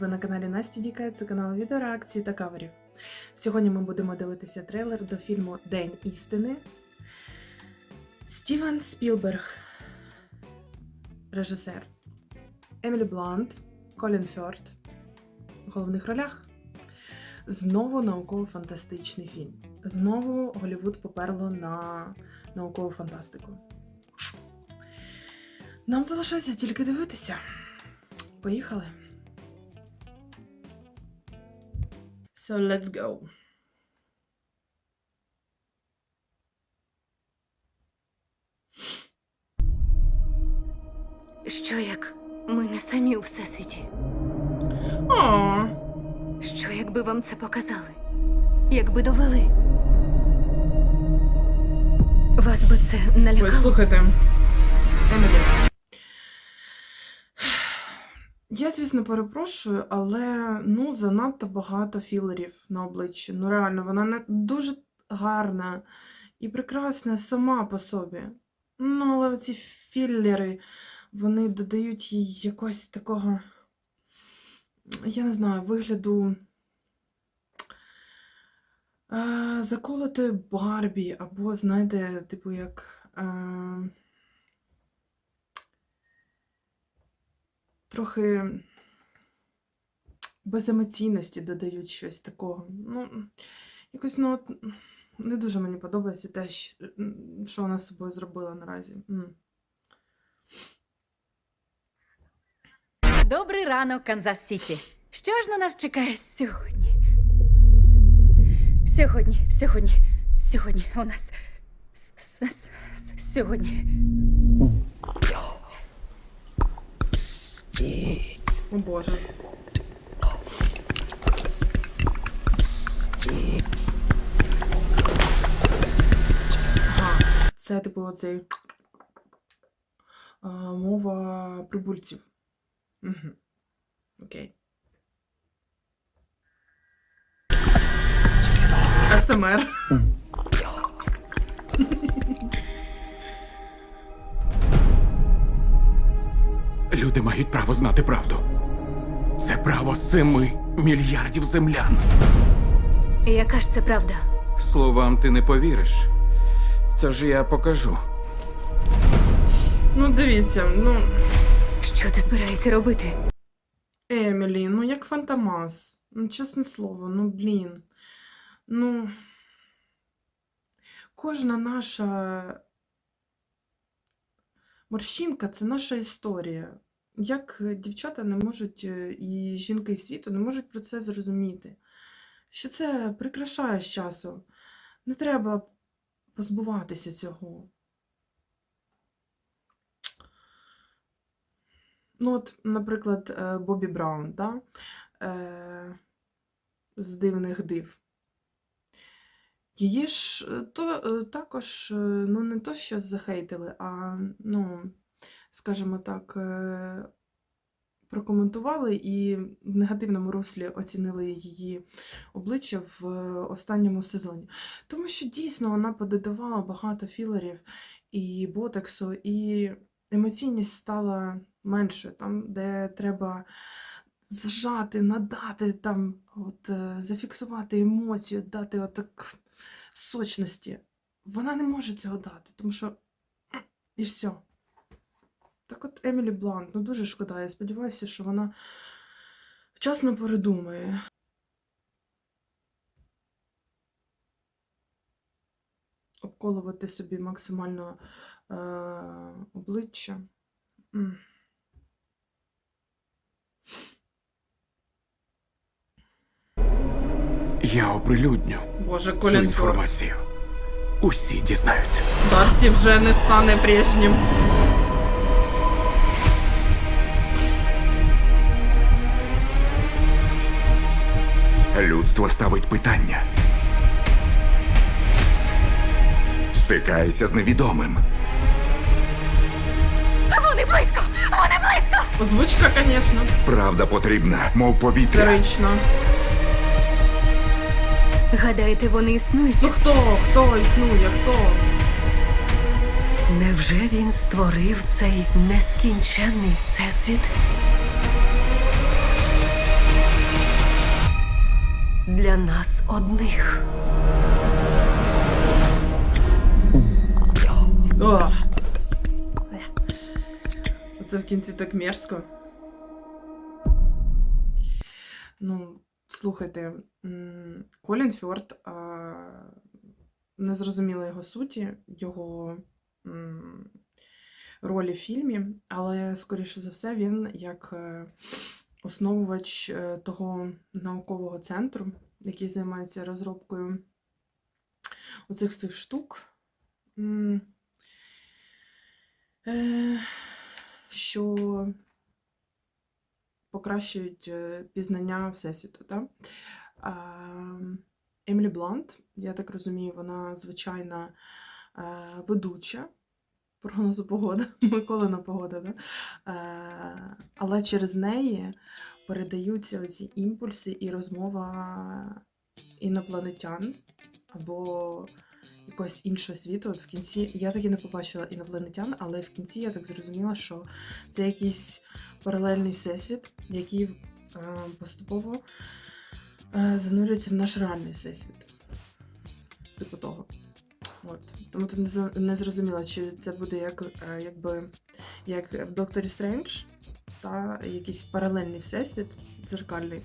Ви на каналі Насті Діка, це канал відеореакцій та каверів. Сьогодні ми будемо дивитися трейлер до фільму День істини. Стівен Спілберг, режисер, Емілі Блант, Колін Фьорд. В головних ролях. Знову науково-фантастичний фільм. Знову Голівуд поперло на наукову фантастику. Нам залишається тільки дивитися. Поїхали. So let's go. Що як ми не самі у всесвіті? О, Що якби вам це показали? Якби довели? Вас би це ви налякало? слухайте. Емілі. Я, звісно, перепрошую, але ну занадто багато філерів на обличчі. Ну реально, вона не дуже гарна і прекрасна сама по собі. Ну, але ці філери, вони додають їй якогось такого, я не знаю, вигляду е, заколотої Барбі, або, знаєте, типу, як. Е, трохи без емоційності додають щось такого. Ну, якось ну, от, не дуже мені подобається те, що вона з собою зробила наразі. Добрий ранок, Канзас Сіті. Що ж на нас чекає сьогодні? Сьогодні, сьогодні, сьогодні у нас. Сьогодні. О Боже. Ага, це типу оцей а, мова прибульців. Угу. Окей. СМР. Люди мають право знати правду. Це право семи мільярдів землян. Яка ж це правда? Словам ти не повіриш. Тож я покажу. Ну, дивіться, ну. Що ти збираєшся робити? Емілі, ну як Фантомас. Ну, чесне слово, ну блін. Ну. Кожна наша морщинка це наша історія. Як е, дівчата не можуть, е, і жінки і світу не можуть про це зрозуміти. Що це прикрашає з часом. Не треба позбуватися цього. Ну, от, наприклад, е, Бобі Браун, да? з дивних див. Її ж е, то, е, також, е, ну, не то, що захейтили, а, ну, скажімо так, прокоментували і в негативному руслі оцінили її обличчя в останньому сезоні. Тому що дійсно вона пододавала багато філерів і ботексу, і емоційність стала менше, там, де треба зажати, надати, там, от, зафіксувати емоцію, дати отак сочності. Вона не може цього дати, тому що і все. Так от Емілі Блант, ну дуже шкода. Я сподіваюся, що вона вчасно передумає. Обколувати собі максимально е, обличчя. Я оприлюдню Боже, цю Колін Форд. інформацію. Усі дізнаються. Дарсі вже не стане прежнім. Людство ставить питання. Стикається з невідомим. Вони близько! Вони близько! Озвучка, звісно, Правда потрібна, мов повітря. історична. Гадаєте, вони існують? Ну хто? Хто існує? Хто? Невже він створив цей нескінченний всесвіт? для нас одних. О! Оце в кінці так мерзко. Ну, слухайте, Колін Фьорд не зрозуміла його суті, його ролі в фільмі, але, скоріше за все, він як е, основувач е, того наукового центру, який займається розробкою оцих цих штук. е, що покращують е, пізнання Всесвіту. Так? Емілі Блант, я так розумію, вона звичайна е, ведуча прогнозу погоди, Миколина погода, да? Е, але через неї передаються ці імпульси і розмова інопланетян або якогось іншого світу. От в кінці я так і не побачила інопланетян, але в кінці я так зрозуміла, що це якийсь паралельний всесвіт, який е, поступово е, занурюється в наш реальний всесвіт. Типу того. От. Тому ти не, зрозуміла, чи це буде як, е, якби, як в Докторі Стрендж, та якийсь паралельний всесвіт, дзеркальний,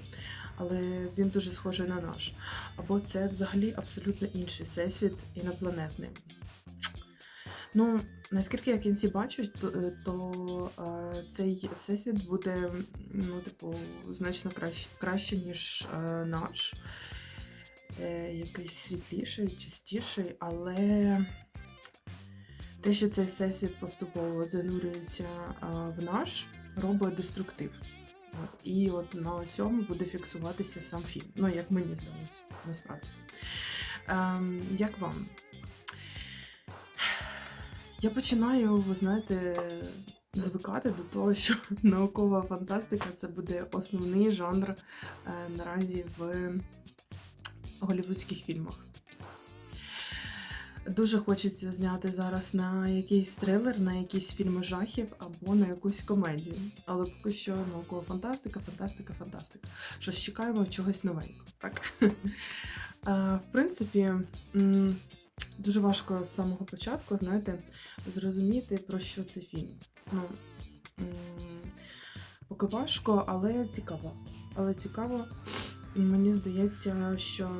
але він дуже схожий на наш. Або це взагалі абсолютно інший всесвіт інопланетний. Ну, наскільки я кінці бачу, то, е, то е, цей всесвіт буде, ну, типу, значно краще, краще ніж е, наш. Е, якийсь світліший, чистіший, але те, що цей всесвіт поступово занурюється е, в наш, робить деструктив. От, і от на цьому буде фіксуватися сам фільм. Ну, як мені здалося, насправді. Ем, як вам? Я починаю, ви знаєте, звикати до того, що наукова фантастика це буде основний жанр е, наразі в голівудських фільмах. Дуже хочеться зняти зараз на якийсь трилер, на якісь фільми жахів або на якусь комедію. Але поки що наукова фантастика, фантастика, фантастика. Щось чекаємо чогось новенького. Так? Е, В принципі, дуже важко з самого початку, знаєте, зрозуміти, про що цей фільм. Ну, поки важко, але цікаво. Але цікаво, мені здається, що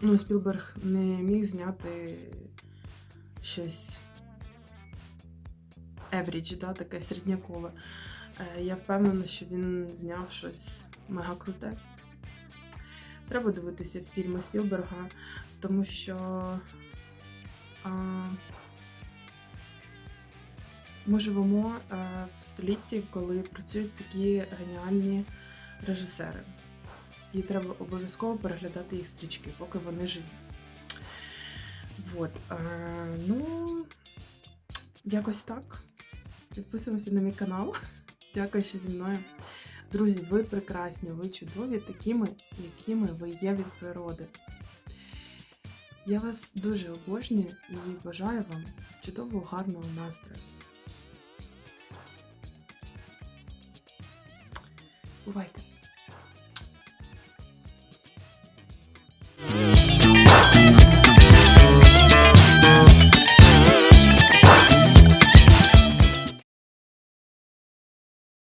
ну, Спілберг не міг зняти щось average, да, таке середнякове. Е, Я впевнена, що він зняв щось мега круте. Треба дивитися фільми Спілберга, тому що а, ми живемо е, в столітті, коли працюють такі геніальні режисери. І треба обов'язково переглядати їх стрічки, поки вони живі. Вот. Е, ну, якось так. Підписуємося на мій канал. Дякую, що зі мною. Друзі, ви прекрасні, ви чудові, такими, якими ви є від природи. Я вас дуже обожнюю і бажаю вам чудового, гарного настрою. Бувайте!